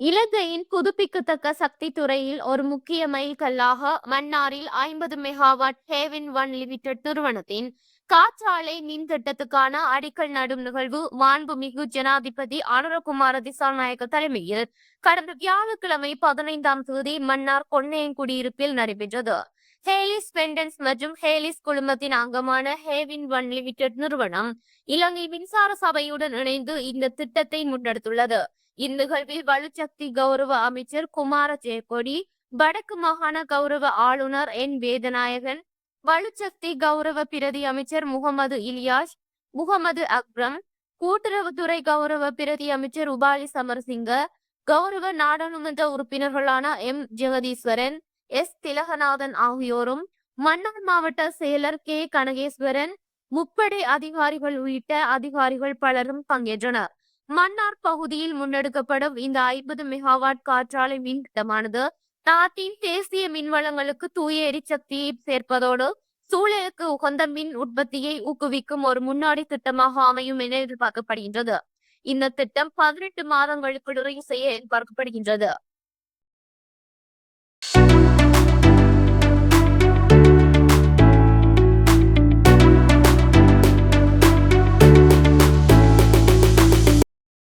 இலங்கையின் புதுப்பிக்கத்தக்க சக்தி துறையில் ஒரு முக்கிய மைல்கல்லாக மன்னாரில் ஐம்பது மெகாவாட் ஹேவின் ஒன் லிமிடெட் நிறுவனத்தின் காற்றாலை மின் திட்டத்துக்கான அடிக்கல் நடும் நிகழ்வு மாண்புமிகு ஜனாதிபதி அனுரகுமார திசாநாயக்க தலைமையில் கடந்த வியாழக்கிழமை பதினைந்தாம் தேதி மன்னார் கொன்னையங்குடியிருப்பில் நடைபெற்றது. ஹேலிஸ் பெண்டன்ஸ் மற்றும் ஹேலிஸ் குழுமத்தின் அங்கமான ஹேவின் ஒன் லிமிடெட் நிறுவனம் இலங்கை மின்சார சபையுடன் இணைந்து இந்த திட்டத்தை முன்னெடுத்துள்ளது. இந்நிகழ்வில் வலுசக்தி கௌரவ அமைச்சர் குமார ஜெயக்கொடி வடக்கு மாகாண கௌரவ ஆளுநர் என் வேதநாயகன் வலுசக்தி கௌரவ பிரதி அமைச்சர் முகமது இலியாஸ் முகமது அக்ரம் கூட்டுறவுத்துறை கௌரவ பிரதி அமைச்சர் உபாலி சமரசிங்க கௌரவ நாடாளுமன்ற உறுப்பினர்களான எம். ஜெகதீஸ்வரன் எஸ். திலகநாதன் ஆகியோரும் மன்னார் மாவட்ட செயலர் கே. கனகேஸ்வரன் முப்படை அதிகாரிகள் உள்ளிட்ட அதிகாரிகள் பலரும் பங்கேற்றனர். மன்னார் பகுதியில் முன்னெடுக்கப்படும் இந்த ஐம்பது மெகாவாட் காற்றாலை மின் திட்டமானது நாட்டின் தேசிய மின்வளங்களுக்கு தூய எரிசக்தியை சேர்ப்பதோடு சூழலுக்கு உகந்த மின் உற்பத்தியை ஊக்குவிக்கும் ஒரு முன்னாடி திட்டமாக அமையும் என எதிர்பார்க்கப்படுகின்றது. இந்த திட்டம் பதினெட்டு மாதங்களுக்கு நிறைவு செய்ய எதிர்பார்க்கப்படுகின்றது.